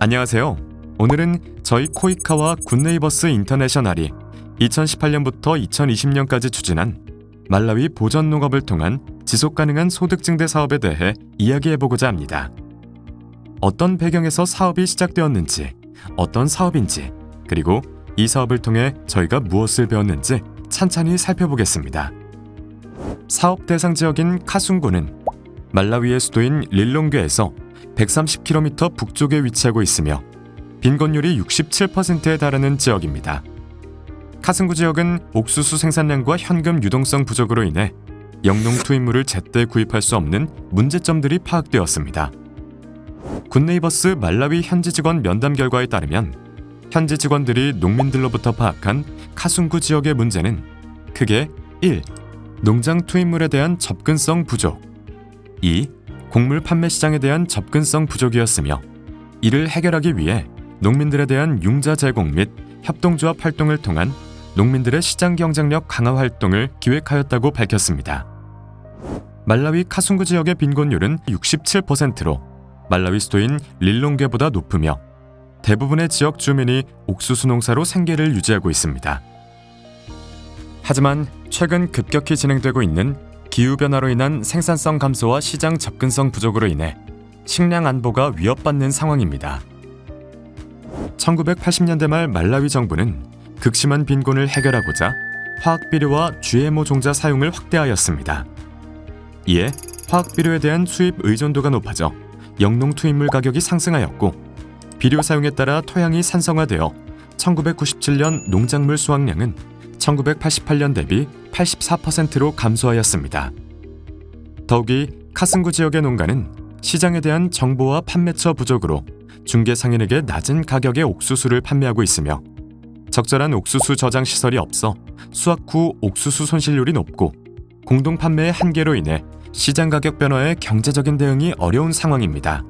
안녕하세요. 오늘은 저희 코이카와 굿네이버스 인터내셔널이 2018년부터 2020년까지 추진한 말라위 보전 농업을 통한 지속 가능한 소득 증대 사업에 대해 이야기해 보고자 합니다. 어떤 배경에서 사업이 시작되었는지, 어떤 사업인지, 그리고 이 사업을 통해 저희가 무엇을 배웠는지 찬찬히 살펴보겠습니다. 사업 대상 지역인 카순구는 말라위의 수도인 릴롱괴에서 130km 북쪽에 위치하고 있으며 빈곤율이 67%에 달하는 지역입니다. 카승구 지역은 옥수수 생산량과 현금 유동성 부족으로 인해 영농 투입물을 제때 구입할 수 없는 문제점들이 파악되었습니다. 굿네이버스 말라위 현지 직원 면담 결과에 따르면 현지 직원들이 농민들로부터 파악한 카순구 지역의 문제는 크게 1. 농장 투입물에 대한 접근성 부족 2. 곡물 판매 시장에 대한 접근성 부족이었으며 이를 해결하기 위해 농민들에 대한 융자 제공 및 협동조합 활동을 통한 농민들의 시장 경쟁력 강화 활동을 기획하였다고 밝혔습니다. 말라위 카순구 지역의 빈곤율은 67%로 말라위 수도인 릴롱괴보다 높으며 대부분의 지역 주민이 옥수수 농사로 생계를 유지하고 있습니다. 하지만 최근 급격히 진행되고 있는 기후 변화로 인한 생산성 감소와 시장 접근성 부족으로 인해 식량 안보가 위협받는 상황입니다. 1980년대 말 말라위 정부는 극심한 빈곤을 해결하고자 화학 비료와 GMO 종자 사용을 확대하였습니다. 이에 화학 비료에 대한 수입 의존도가 높아져 영농 투입물 가격이 상승하였고 비료 사용에 따라 토양이 산성화되어 1997년 농작물 수확량은 1988년 대비 84%로 감소하였습니다. 더욱이 카승구 지역의 농가는 시장에 대한 정보와 판매처 부족으로 중개 상인에게 낮은 가격의 옥수수를 판매하고 있으며 적절한 옥수수 저장 시설이 없어 수확 후 옥수수 손실률이 높고 공동 판매의 한계로 인해 시장 가격 변화에 경제적인 대응이 어려운 상황입니다.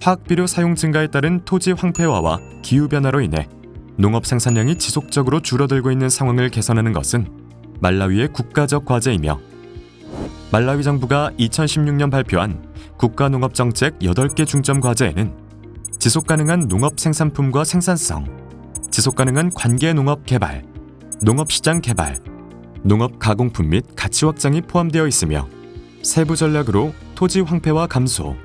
화학 비료 사용 증가에 따른 토지 황폐화와 기후 변화로 인해 농업 생산량이 지속적으로 줄어들고 있는 상황을 개선하는 것은 말라위의 국가적 과제이며 말라위 정부가 2016년 발표한 국가 농업 정책 8개 중점 과제에는 지속 가능한 농업 생산품과 생산성, 지속 가능한 관계 농업 개발, 농업 시장 개발, 농업 가공품 및 가치 확장이 포함되어 있으며 세부 전략으로 토지 황폐화 감소,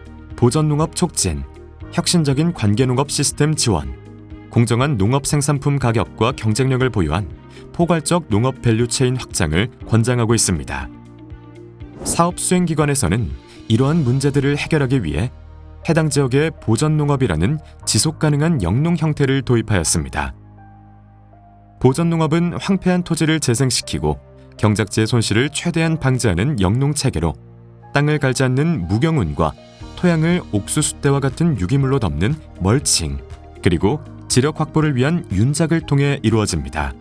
보전 농업 촉진, 혁신적인 관계 농업 시스템 지원, 공정한 농업 생산품 가격과 경쟁력을 보유한 포괄적 농업 밸류체인 확장을 권장하고 있습니다. 사업 수행 기관에서는 이러한 문제들을 해결하기 위해 해당 지역의 보전 농업이라는 지속 가능한 영농 형태를 도입하였습니다. 보전 농업은 황폐한 토지를 재생시키고 경작지의 손실을 최대한 방지하는 영농 체계로 땅을 갈지 않는 무경운과 토양을 옥수수대와 같은 유기물로 덮는 멀칭 그리고 지력 확보를 위한 윤작을 통해 이루어집니다.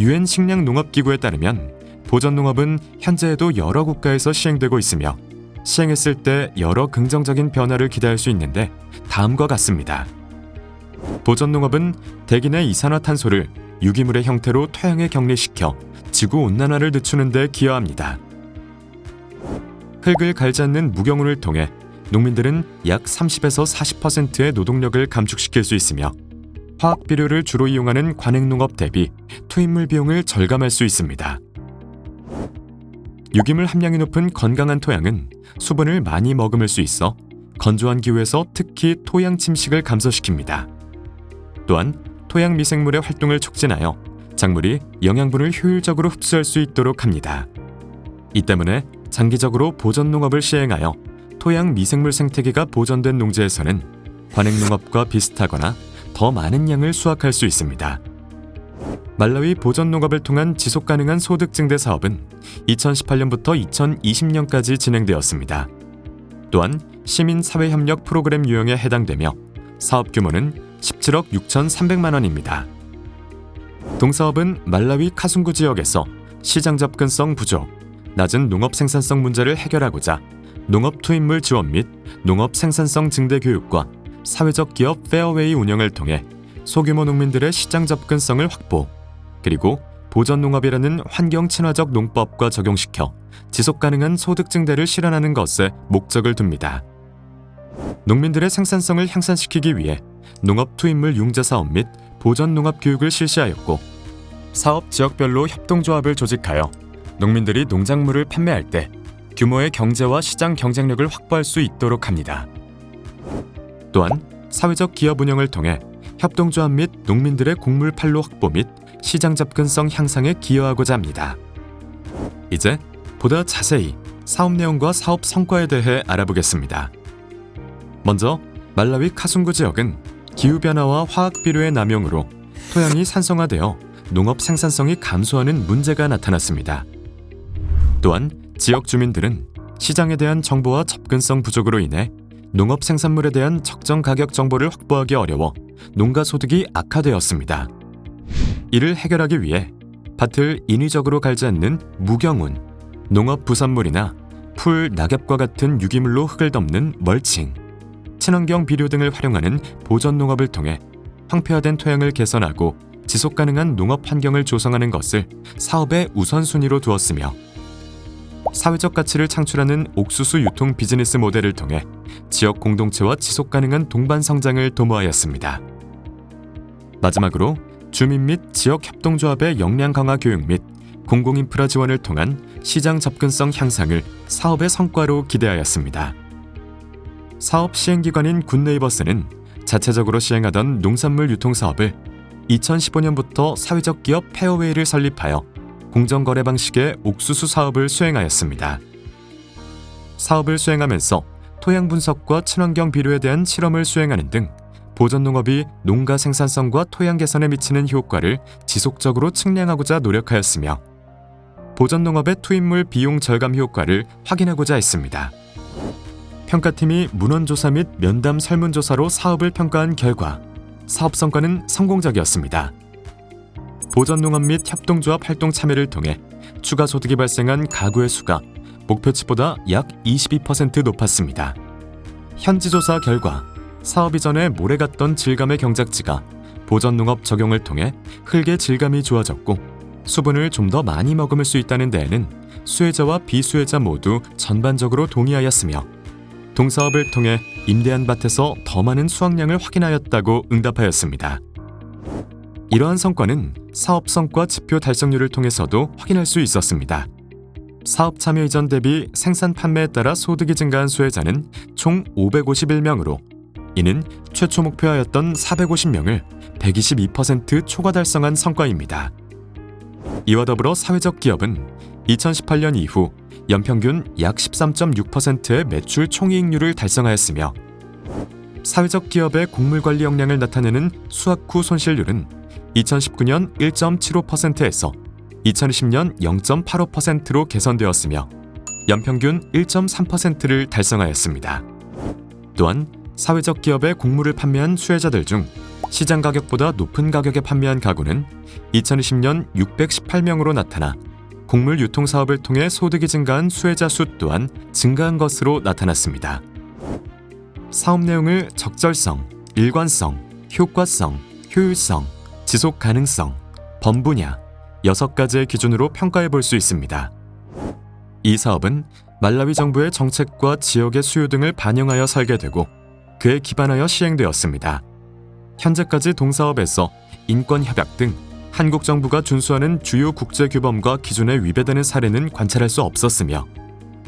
유엔 식량 농업 기구에 따르면 보전 농업은 현재에도 여러 국가에서 시행되고 있으며 시행했을 때 여러 긍정적인 변화를 기대할 수 있는데 다음과 같습니다. 보전 농업은 대기 내 이산화탄소를 유기물의 형태로 토양에 격리시켜 지구 온난화를 늦추는 데 기여합니다. 흙을 갈지 않는 무경운을 통해 농민들은 약 30에서 40%의 노동력을 감축시킬 수 있으며 화학 비료를 주로 이용하는 관행농업 대비 투입물 비용을 절감할 수 있습니다. 유기물 함량이 높은 건강한 토양은 수분을 많이 머금을 수 있어 건조한 기후에서 특히 토양 침식을 감소시킵니다. 또한 토양 미생물의 활동을 촉진하여 작물이 영양분을 효율적으로 흡수할 수 있도록 합니다. 이 때문에 장기적으로 보전 농업을 시행하여 토양 미생물 생태계가 보존된 농지에서는 관행 농업과 비슷하거나 더 많은 양을 수확할 수 있습니다. 말라위 보전 농업을 통한 지속 가능한 소득 증대 사업은 2018년부터 2020년까지 진행되었습니다. 또한 시민 사회 협력 프로그램 유형에 해당되며 사업 규모는 17억 6,300만 원입니다. 동사업은 말라위 카순구 지역에서 시장 접근성 부족, 낮은 농업 생산성 문제를 해결하고자 농업 투입물 지원 및 농업 생산성 증대 교육과 사회적 기업 페어웨이 운영을 통해 소규모 농민들의 시장 접근성을 확보, 그리고 보전 농업이라는 환경 친화적 농법과 적용시켜 지속 가능한 소득 증대를 실현하는 것에 목적을 둡니다. 농민들의 생산성을 향상시키기 위해 농업 투입물 융자 사업 및 보전 농업 교육을 실시하였고 사업 지역별로 협동조합을 조직하여 농민들이 농작물을 판매할 때 규모의 경제와 시장 경쟁력을 확보할 수 있도록 합니다. 또한 사회적 기업 운영을 통해 협동조합 및 농민들의 곡물 판로 확보 및 시장 접근성 향상에 기여하고자 합니다. 이제 보다 자세히 사업 내용과 사업 성과에 대해 알아보겠습니다. 먼저 말라위 카순구 지역은 기후 변화와 화학 비료의 남용으로 토양이 산성화되어 농업 생산성이 감소하는 문제가 나타났습니다. 또한 지역 주민들은 시장에 대한 정보와 접근성 부족으로 인해 농업 생산물에 대한 적정 가격 정보를 확보하기 어려워 농가 소득이 악화되었습니다. 이를 해결하기 위해 밭을 인위적으로 갈지 않는 무경운, 농업 부산물이나 풀, 낙엽과 같은 유기물로 흙을 덮는 멀칭, 친환경 비료 등을 활용하는 보전 농업을 통해 황폐화된 토양을 개선하고 지속 가능한 농업 환경을 조성하는 것을 사업의 우선순위로 두었으며 사회적 가치를 창출하는 옥수수 유통 비즈니스 모델을 통해 지역 공동체와 지속 가능한 동반 성장을 도모하였습니다. 마지막으로 주민 및 지역 협동조합의 역량 강화 교육 및 공공인프라 지원을 통한 시장 접근성 향상을 사업의 성과로 기대하였습니다. 사업 시행기관인 굿네이버스는 자체적으로 시행하던 농산물 유통 사업을 2015년부터 사회적 기업 페어웨이를 설립하여 공정거래 방식의 옥수수 사업을 수행하였습니다. 사업을 수행하면서 토양 분석과 친환경 비료에 대한 실험을 수행하는 등 보전 농업이 농가 생산성과 토양 개선에 미치는 효과를 지속적으로 측량하고자 노력하였으며 보전 농업의 투입물 비용 절감 효과를 확인하고자 했습니다. 평가팀이 문헌조사 및 면담 설문조사로 사업을 평가한 결과 사업 성과는 성공적이었습니다. 보전 농업 및 협동조합 활동 참여를 통해 추가 소득이 발생한 가구의 수가 목표치보다 약 22% 높았습니다. 현지 조사 결과 사업 이전에 모래 같던 질감의 경작지가 보전 농업 적용을 통해 흙의 질감이 좋아졌고 수분을 좀 더 많이 머금을 수 있다는 데에는 수혜자와 비수혜자 모두 전반적으로 동의하였으며 동사업을 통해 임대한 밭에서 더 많은 수확량을 확인하였다고 응답하였습니다. 이러한 성과는 사업 성과 지표 달성률을 통해서도 확인할 수 있었습니다. 사업 참여 이전 대비 생산 판매에 따라 소득이 증가한 수혜자는 총 551명으로 이는 최초 목표하였던 450명을 122% 초과 달성한 성과입니다. 이와 더불어 사회적 기업은 2018년 이후 연평균 약 13.6%의 매출 총이익률을 달성하였으며 사회적 기업의 곡물 관리 역량을 나타내는 수확 후 손실률은 2019년 1.75%에서 2020년 0.85%로 개선되었으며 연평균 1.3%를 달성하였습니다. 또한 사회적 기업의 곡물을 판매한 수혜자들 중 시장 가격보다 높은 가격에 판매한 가구는 2020년 618명으로 나타나 곡물 유통 사업을 통해 소득이 증가한 수혜자 수 또한 증가한 것으로 나타났습니다. 사업 내용을 적절성, 일관성, 효과성, 효율성, 지속 가능성, 범분야 여섯 가지의 기준으로 평가해 볼 수 있습니다. 이 사업은 말라위 정부의 정책과 지역의 수요 등을 반영하여 설계되고 그에 기반하여 시행되었습니다. 현재까지 동사업에서 인권 협약 등 한국 정부가 준수하는 주요 국제 규범과 기준에 위배되는 사례는 관찰할 수 없었으며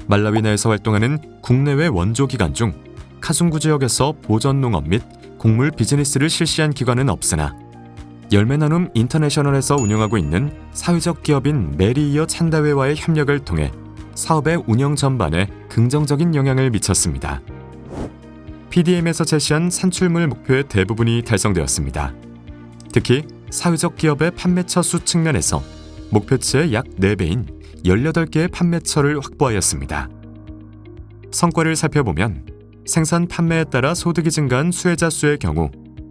말라위 내에서 활동하는 국내외 원조 기관 중 카순구 지역에서 보전 농업 및 곡물 비즈니스를 실시한 기관은 없으나 열매 나눔 인터내셔널에서 운영하고 있는 사회적 기업인 메리이어 찬다회와의 협력을 통해 사업의 운영 전반에 긍정적인 영향을 미쳤습니다. PDM에서 제시한 산출물 목표의 대부분이 달성되었습니다. 특히 사회적 기업의 판매처 수 측면에서 목표치의 약 4배인 18개의 판매처를 확보하였습니다. 성과를 살펴보면 생산 판매에 따라 소득이 증가한 수혜자 수의 경우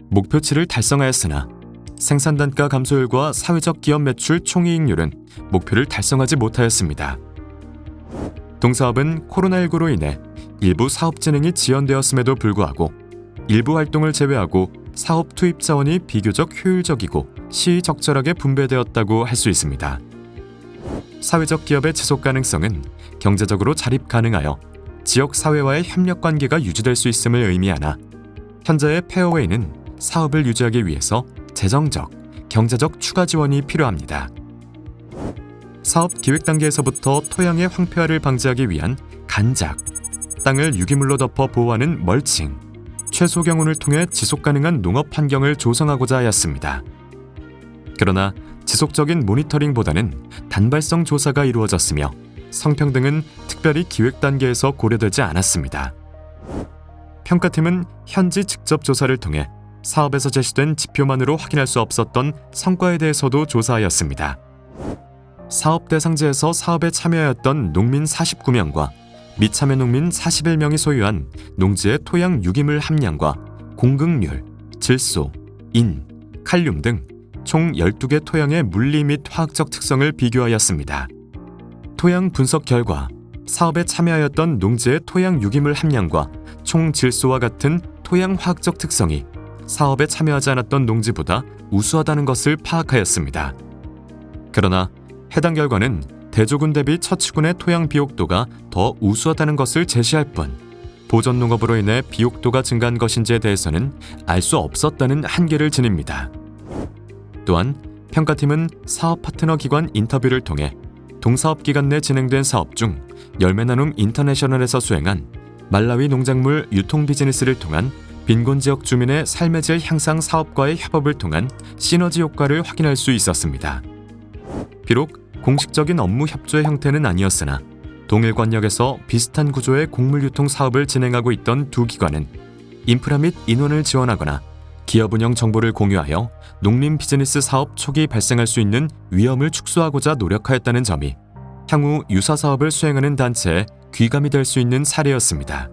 목표치를 달성하였으나 생산 단가 감소율과 사회적 기업 매출 총이익률은 목표를 달성하지 못하였습니다. 동사업은 코로나19로 인해 일부 사업 진행이 지연되었음에도 불구하고 일부 활동을 제외하고 사업 투입 자원이 비교적 효율적이고 시적절하게 분배되었다고 할 수 있습니다. 사회적 기업의 지속 가능성은 경제적으로 자립 가능하여 지역 사회와의 협력 관계가 유지될 수 있음을 의미하나 현재의 페어웨이는 사업을 유지하기 위해서 재정적, 경제적 추가 지원이 필요합니다. 사업 기획 단계에서부터 토양의 황폐화를 방지하기 위한 간작, 땅을 유기물로 덮어 보호하는 멀칭, 최소 경운을 통해 지속 가능한 농업 환경을 조성하고자 하였습니다. 그러나 지속적인 모니터링보다는 단발성 조사가 이루어졌으며 성평등은 특별히 기획 단계에서 고려되지 않았습니다. 평가팀은 현지 직접 조사를 통해 사업에서 제시된 지표만으로 확인할 수 없었던 성과에 대해서도 조사하였습니다. 사업 대상지에서 사업에 참여하였던 농민 49명과 미참여 농민 41명이 소유한 농지의 토양 유기물 함량과 공급률, 질소, 인, 칼륨 등 총 12개 토양의 물리 및 화학적 특성을 비교하였습니다. 토양 분석 결과 사업에 참여하였던 농지의 토양 유기물 함량과 총 질소와 같은 토양 화학적 특성이 사업에 참여하지 않았던 농지보다 우수하다는 것을 파악하였습니다. 그러나 해당 결과는 대조군 대비 처치군의 토양 비옥도가 더 우수하다는 것을 제시할 뿐 보전 농업으로 인해 비옥도가 증가한 것인지에 대해서는 알 수 없었다는 한계를 지닙니다. 또한 평가팀은 사업 파트너 기관 인터뷰를 통해 동사업 기간 내 진행된 사업 중 열매 나눔 인터내셔널에서 수행한 말라위 농작물 유통 비즈니스를 통한 빈곤 지역 주민의 삶의 질 향상 사업과의 협업을 통한 시너지 효과를 확인할 수 있었습니다. 비록 공식적인 업무 협조의 형태는 아니었으나 동일권역에서 비슷한 구조의 곡물 유통 사업을 진행하고 있던 두 기관은 인프라 및 인원을 지원하거나 기업 운영 정보를 공유하여 농림 비즈니스 사업 초기 발생할 수 있는 위험을 축소하고자 노력하였다는 점이 향후 유사 사업을 수행하는 단체에 귀감이 될 수 있는 사례였습니다.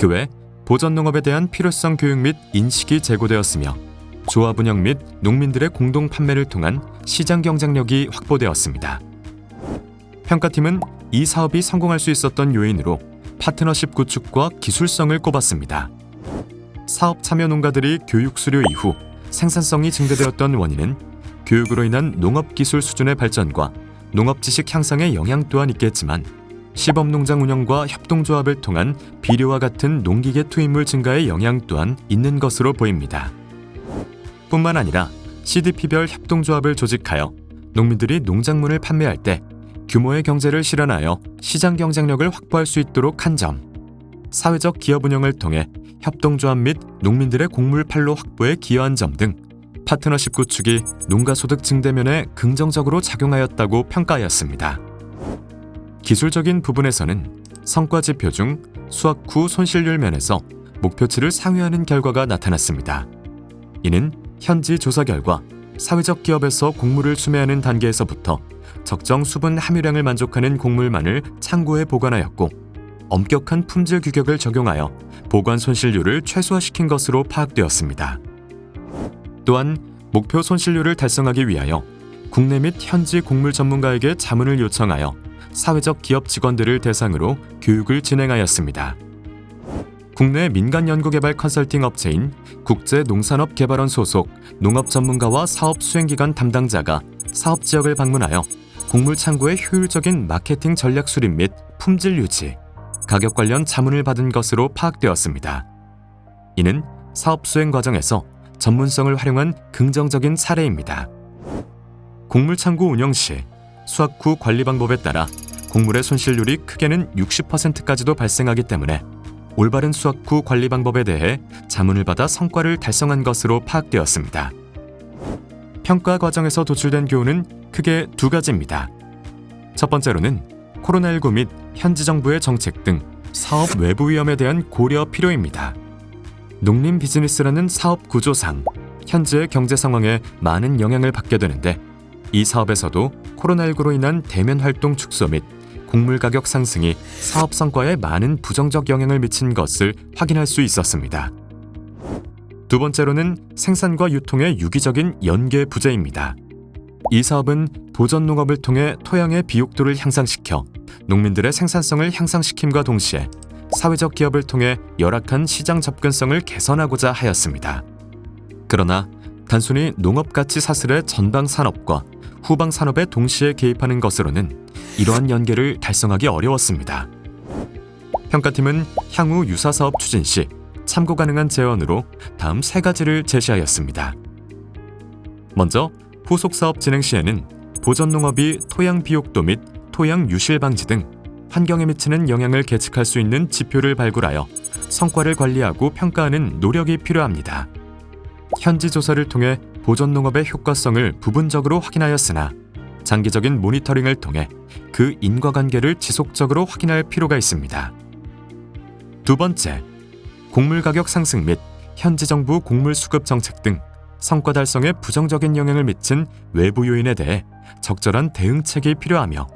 그외 보전 농업에 대한 필요성 교육 및 인식이 제고되었으며 조합 운영 및 농민들의 공동 판매를 통한 시장 경쟁력이 확보되었습니다. 평가팀은 이 사업이 성공할 수 있었던 요인으로 파트너십 구축과 기술성을 꼽았습니다. 사업 참여 농가들이 교육 수료 이후 생산성이 증대되었던 원인은 교육으로 인한 농업 기술 수준의 발전과 농업 지식 향상의 영향 또한 있겠지만 시범 농장 운영과 협동조합을 통한 비료와 같은 농기계 투입물 증가의 영향 또한 있는 것으로 보입니다. 뿐만 아니라 CDP별 협동조합을 조직하여 농민들이 농작물을 판매할 때 규모의 경제를 실현하여 시장 경쟁력을 확보할 수 있도록 한 점, 사회적 기업 운영을 통해 협동조합 및 농민들의 곡물 판로 확보에 기여한 점 등 파트너십 구축이 농가 소득 증대면에 긍정적으로 작용하였다고 평가하였습니다. 기술적인 부분에서는 성과 지표 중 수확 후 손실률 면에서 목표치를 상회하는 결과가 나타났습니다. 이는 현지 조사 결과 사회적 기업에서 곡물을 수매하는 단계에서부터 적정 수분 함유량을 만족하는 곡물만을 창고에 보관하였고 엄격한 품질 규격을 적용하여 보관 손실률을 최소화시킨 것으로 파악되었습니다. 또한 목표 손실률을 달성하기 위하여 국내 및 현지 곡물 전문가에게 자문을 요청하여 사회적 기업 직원들을 대상으로 교육을 진행하였습니다. 국내 민간 연구개발 컨설팅 업체인 국제농산업개발원 소속 농업 전문가와 사업 수행기관 담당자가 사업 지역을 방문하여 곡물 창고의 효율적인 마케팅 전략 수립 및 품질 유지, 가격 관련 자문을 받은 것으로 파악되었습니다. 이는 사업 수행 과정에서 전문성을 활용한 긍정적인 사례입니다. 곡물 창고 운영 시 수확 후 관리 방법에 따라 곡물의 손실률이 크게는 60%까지도 발생하기 때문에 올바른 수확 후 관리 방법에 대해 자문을 받아 성과를 달성한 것으로 파악되었습니다. 평가 과정에서 도출된 교훈은 크게 두 가지입니다. 첫 번째로는 코로나19 및 현지 정부의 정책 등 사업 외부 위험에 대한 고려 필요입니다. 농림 비즈니스라는 사업 구조상 현재의 경제 상황에 많은 영향을 받게 되는데 이 사업에서도 코로나19로 인한 대면 활동 축소 및 곡물 가격 상승이 사업 성과에 많은 부정적 영향을 미친 것을 확인할 수 있었습니다. 두 번째로는 생산과 유통의 유기적인 연계 부재입니다. 이 사업은 보전 농업을 통해 토양의 비옥도를 향상시켜 농민들의 생산성을 향상시킴과 동시에 사회적 기업을 통해 열악한 시장 접근성을 개선하고자 하였습니다. 그러나 단순히 농업 가치 사슬의 전방 산업과 후방 산업에 동시에 개입하는 것으로는 이러한 연계를 달성하기 어려웠습니다. 평가팀은 향후 유사 사업 추진 시 참고 가능한 제언으로 다음 세 가지를 제시하였습니다. 먼저 후속 사업 진행 시에는 보전 농업이 토양 비옥도 및 토양 유실 방지 등 환경에 미치는 영향을 계측할 수 있는 지표를 발굴하여 성과를 관리하고 평가하는 노력이 필요합니다. 현지 조사를 통해 보전 농업의 효과성을 부분적으로 확인하였으나 장기적인 모니터링을 통해 그 인과관계를 지속적으로 확인할 필요가 있습니다. 두 번째, 곡물 가격 상승 및 현지 정부 곡물 수급 정책 등 성과 달성에 부정적인 영향을 미친 외부 요인에 대해 적절한 대응책이 필요하며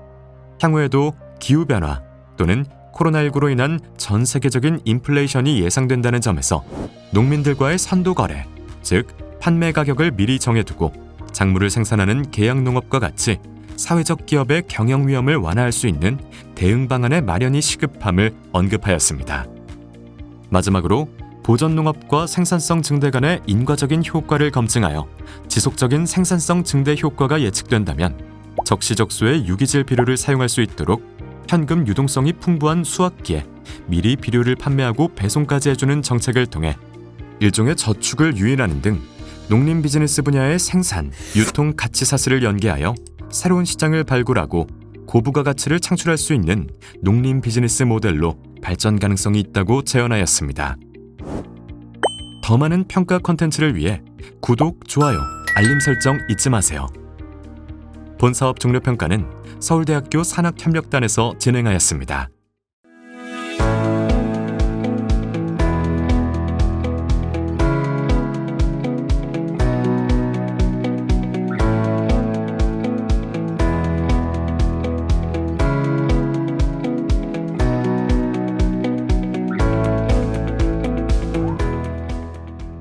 향후에도 기후 변화 또는 코로나19로 인한 전 세계적인 인플레이션이 예상된다는 점에서 농민들과의 선도 거래, 즉 판매 가격을 미리 정해두고 작물을 생산하는 계약 농업과 같이 사회적 기업의 경영 위험을 완화할 수 있는 대응 방안의 마련이 시급함을 언급하였습니다. 마지막으로 보전 농업과 생산성 증대 간의 인과적인 효과를 검증하여 지속적인 생산성 증대 효과가 예측된다면 적시적소의 유기질 비료를 사용할 수 있도록 현금 유동성이 풍부한 수확기에 미리 비료를 판매하고 배송까지 해주는 정책을 통해 일종의 저축을 유인하는 등 농림 비즈니스 분야의 생산, 유통 가치 사슬을 연계하여 새로운 시장을 발굴하고 고부가 가치를 창출할 수 있는 농림 비즈니스 모델로 발전 가능성이 있다고 제언하였습니다. 더 많은 평가 컨텐츠를 위해 구독, 좋아요, 알림 설정 잊지 마세요. 본 사업 종료 평가는 서울대학교 산학협력단에서 진행하였습니다.